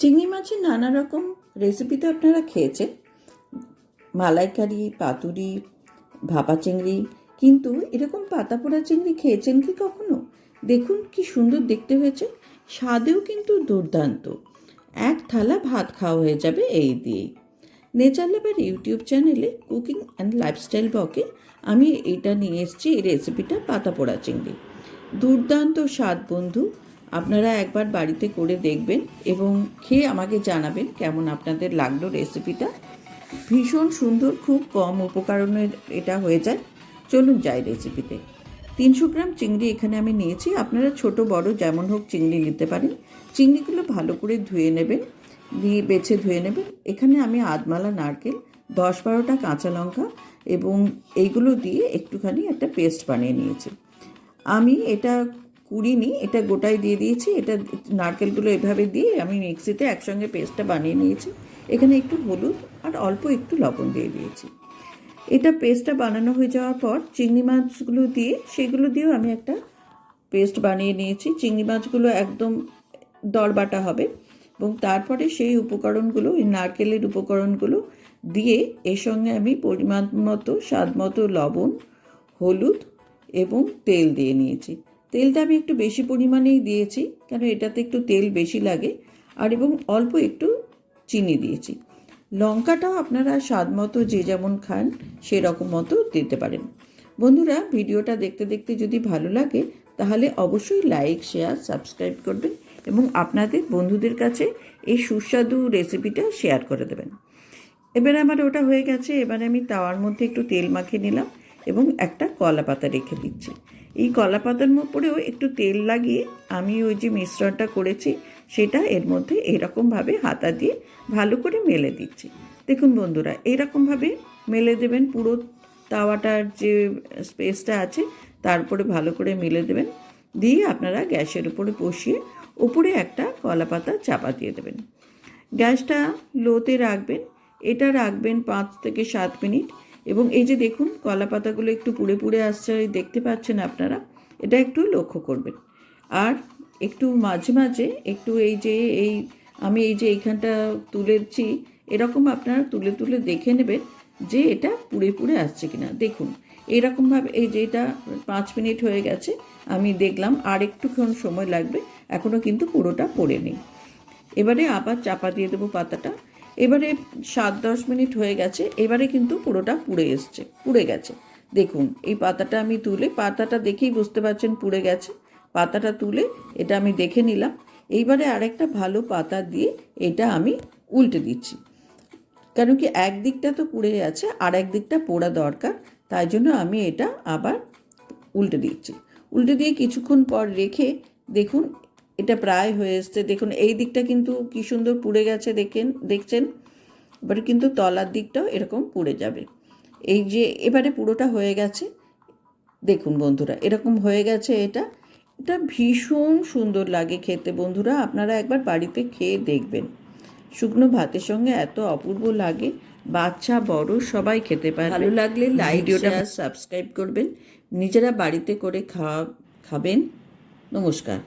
চিংড়ি মাছের নানা রকম রেসিপি তো আপনারা খেয়েছেন। মালাইকারি, পাতুরি, ভাপা চিংড়ি, কিন্তু এরকম পাতা পোড়া চিংড়ি খেয়েছেন কি কখনো? দেখুন কি সুন্দর দেখতে হয়েছে। স্বাদেও কিন্তু দুর্দান্ত। এক থালা ভাত খাওয়া হয়ে যাবে এই দিয়েই। নেচার লেবার ইউটিউব চ্যানেলে কুকিং অ্যান্ড লাইফস্টাইল বকে আমি এটা নিয়ে এসেছি এই রেসিপিটা পাতা পোড়া চিংড়ি। দুর্দান্ত স্বাদ বন্ধু। আপনারা একবার বাড়িতে করে দেখবেন এবং খেয়ে আমাকে জানাবেন কেমন আপনাদের লাগল রেসিপিটা ভীষণ সুন্দর, খুব কম উপকরণের এটা হয়ে যায়। চলুন যাই রেসিপিতে তিনশো গ্রাম চিংড়ি এখানে আমি নিয়েছি। আপনারা ছোট, বড় যেমন হোক চিংড়ি নিতে পারেন। চিংড়িগুলো ভালো করে ধুয়ে নেবেন, দিয়ে বেছে ধুয়ে নেবেন। এখানে আমি আদমালা নারকেল, দশ বারোটা কাঁচা লঙ্কা এবং এইগুলো দিয়ে একটুখানি একটা পেস্ট বানিয়ে নিয়েছি। আমি এটা কুড়িনি, এটা গোটাই দিয়ে দিয়েছি, এটা নারকেলগুলো এভাবে দিয়ে আমি মিক্সিতে একসঙ্গে পেস্টটা বানিয়ে নিয়েছি। এখানে একটু হলুদ আর অল্প একটু লবণ দিয়ে দিয়েছি। এটা পেস্টটা বানানো হয়ে যাওয়ার পর চিংড়ি মাছগুলো দিয়ে, সেগুলো দিয়েও আমি একটা পেস্ট বানিয়ে নিয়েছি। চিংড়ি মাছগুলো একদম দরবাটা হবে এবং তারপরে সেই উপকরণগুলো, এই নারকেলের উপকরণগুলো দিয়ে এর সঙ্গে আমি পরিমাণ মতো, স্বাদ মতো লবণ, হলুদ এবং তেল দিয়ে নিয়েছি। তেলটা আমি একটু বেশি পরিমাণেই দিয়েছি, কেন এটাতে একটু তেল বেশি লাগে, আর এবং অল্প একটু চিনি দিয়েছি। লঙ্কাটাও আপনারা স্বাদ মতো যে যেমন খান, সেরকম মতো দিতে পারেন। বন্ধুরা, ভিডিওটা দেখতে দেখতে যদি ভালো লাগে, তাহলে অবশ্যই লাইক, শেয়ার, সাবস্ক্রাইব করবেন এবং আপনাদের বন্ধুদের কাছে এই সুস্বাদু রেসিপিটা শেয়ার করে দেবেন। এবারে আমার ওটা হয়ে গেছে, এবারে আমি তাওয়ার মধ্যে একটু তেল মাখিয়ে নিলাম। এবং একটা কলা পাতা রেখে দিচ্ছি। এই কলা পাতার উপরেও একটু তেল লাগিয়ে আমি ওই যে মিশ্রণটা করেছি, সেটা এর মধ্যে এরকমভাবে হাতা দিয়ে ভালো করে মেলে দিচ্ছি। দেখুন বন্ধুরা এইরকমভাবে মেলে দেবেন পুরো তাওয়াটার যে স্পেসটা আছে তারপরে ভালো করে মেলে দেবেন। দিয়ে আপনারা গ্যাসের উপরে বসিয়ে উপরে একটা কলা পাতা চাপা দিয়ে দেবেন। গ্যাসটা লোতে রাখবেন, এটা রাখবেন পাঁচ থেকে সাত মিনিট। এবং এই যে দেখুন, কলা পাতাগুলো একটু পুড়ে পুড়ে আসছে দেখতে পাচ্ছেন আপনারা, এটা একটু লক্ষ্য করবেন। আর একটু মাঝে মাঝে একটু এই যে, এই আমি এই যে এইখানটা তুলেছি, এরকম আপনারা তুলে তুলে দেখে নেবেন যে এটা পুড়ে পুড়ে আসছে কিনা। দেখুন, এইরকমভাবে এই যে এটা পাঁচ মিনিট হয়ে গেছে, আমি দেখলাম আর একটুক্ষণ সময় লাগবে এখনও কিন্তু পুরোটা পড়ে নেই। এবারে আবার চাপা দিয়ে দেবো পাতাটা এবারে সাত দশ মিনিট হয়ে গেছে, এবারে কিন্তু পুরোটা পুড়ে এসছে, পুড়ে গেছে। দেখুন, এই পাতাটা আমি তুলে, পাতাটা দেখেই বুঝতে পারছেন পুড়ে গেছে। পাতাটা তুলে এটা আমি দেখে নিলাম। এইবারে আরেকটা ভালো পাতা দিয়ে এটা আমি উল্টে দিচ্ছি। কেন কি, একদিকটা তো পুড়ে আছে আর একদিকটা পোড়া দরকার, তাই জন্য আমি এটা আবার উল্টে দিচ্ছি। উল্টে দিয়ে কিছুক্ষণ পর রেখে দেখুন এটা প্রায় হয়ে এসছে। দেখুন এই দিকটা কিন্তু কি সুন্দর পুড়ে গেছে দেখেন দেখছেন? এবার কিন্তু তলার দিকটাও এরকম পুড়ে যাবে। এই যে এবারে পুরোটা হয়ে গেছে। দেখুন বন্ধুরা এরকম হয়ে গেছে এটা। এটা ভীষণ সুন্দর লাগে খেতে বন্ধুরা আপনারা একবার বাড়িতে খেয়ে দেখবেন। শুকনো ভাতের সঙ্গে এত অপূর্ব লাগে বাচ্চা বড় সবাই খেতে পারে ভালো লাগলে লাইক ভিডিওটা সাবস্ক্রাইব করবেন। নিজেরা বাড়িতে করে খাওয়া খাবেন। নমস্কার।